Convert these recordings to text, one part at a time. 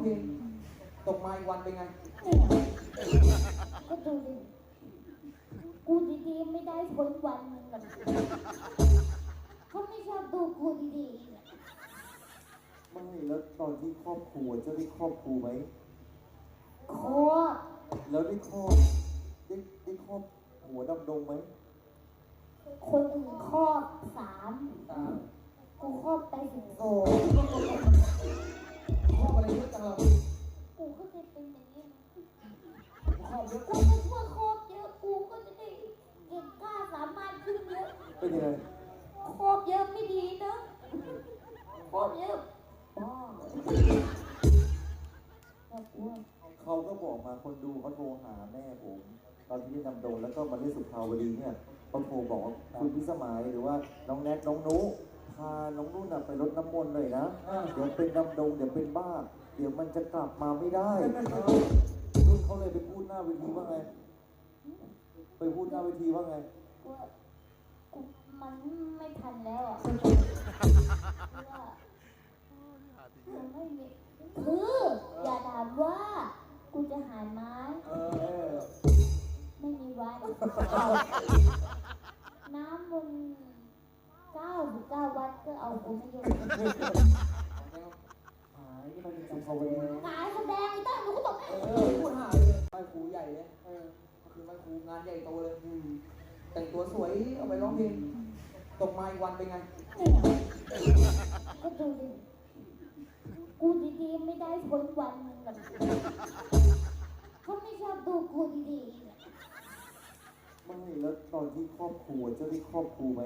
เพลงตกมาอีกวันเป็นไง ก็ดูดิกูดีๆไม่ได้พ้นวันหนึงหรอกเขาไม่ชอบดูกูดีๆเนี่ยไม่แล้วตอนที่ครอบครัวเจะได้ครอบครัวไหมโคตรแล้วได้ครอบได้ได้ครอบหัวดำดงไหมคนอื่นครอบสาม ตามกูครอบไปสิบสอ เยอะเป็นยังไงครอบเยอะไม่ดีนะครอบเยอะบ้าครอบอ้วนเขาก็บอกมาคนดูเขาโทรหาแม่ผม ตอนที่ได้ดำดงแล้วก็มาเล่นสุภาวดีเนี่ยเขาโทรบอกว่าคุณพิสมัยหรือว่าน้องแนทน้องนุพาน้องนุ่นน่ะไปรดน้ำมนต์เลยนะ เดี๋ยวเป็นดำดง เดี๋ยวเป็นบ้า เดี๋ยวมันจะกลับมาไม่ได้นุ่นเขาเลยไปพูดหน้าเวทีว่าไง ไปพูดหน้าเวทีว่าไงว่ากู มันไม่ทันแล้วอะว่ากูไม่มีคืออย่าถามว่ากูจะหายไหม้เออไม่มีวันน้ำมันเก้าหรือเก้าวัดก็เอากูไม่อยู่หายที่มันเป็นสุภาวดีงานแสดงไอ้ต้าหนูก็ตกเออพูดหายเลยไหว้ครูใหญ่เลยเออก็คือไหว้ครูงานใหญ่โตเลยอืม แต่งตัวสวยเอาไปร้องเพลงตกมาอีกวันเป็นไง ก็ดูดิกูดีๆไม่ได้พ้นวันหนึงหรอกเขาไม่ชอบดูกูดีๆเนี่ยไม่แล้วตอนที่ครอบครัวเจะได้ครอบครัวไหม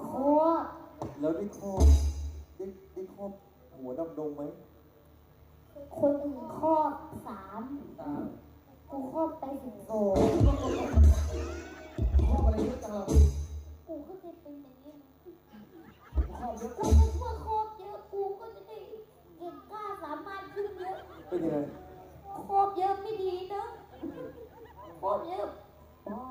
โคตรแล้วได้ครอบได้ได้ครอบหัวดำดงไหมคนอื่นครอบสามตามกูครอบไปสิบสอง ชอบเยอะกูไม่ช่วยครอบเยอะกูก็จะได้เก่งกล้าสามารถขึ้นเยอะเป็นยังไงครอบเยอะไม่ดีนะครอบเยอะบ้า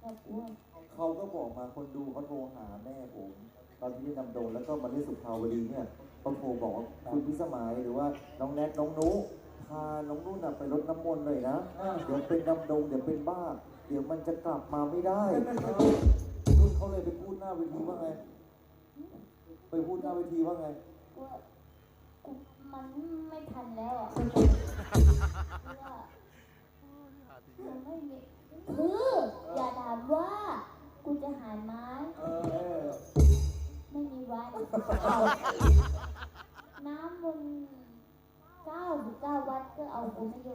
ครอบอ้วนเขาก็บอกมาคนดูเขาโทรหาแม่ผมตอนที่ได้ดำดงแล้วก็มาเล่นสุภาวดีเนี่ยเขาโทรบอกว่าคุณพิสมัยหรือว่าน้องแนทน้องนุพาน้องนุ่นน่ะไปรดน้ำมนต์เลยนะ เดี๋ยวเป็นดำดง เดี๋ยวเป็นบ้า เดี๋ยวมันจะกลับมาไม่ได้ น้าเวทีว่าไง ไปพูดหน้าเวทีว่าไงว่ากูมันไม่ทันแล้วอะว่ากูไม่มีคืออย่าถามว่า กูจะหายไหมเออไม่มีวัน น้ำมันเก้าหรือเก้าวัดก็เอากูไม่อยู่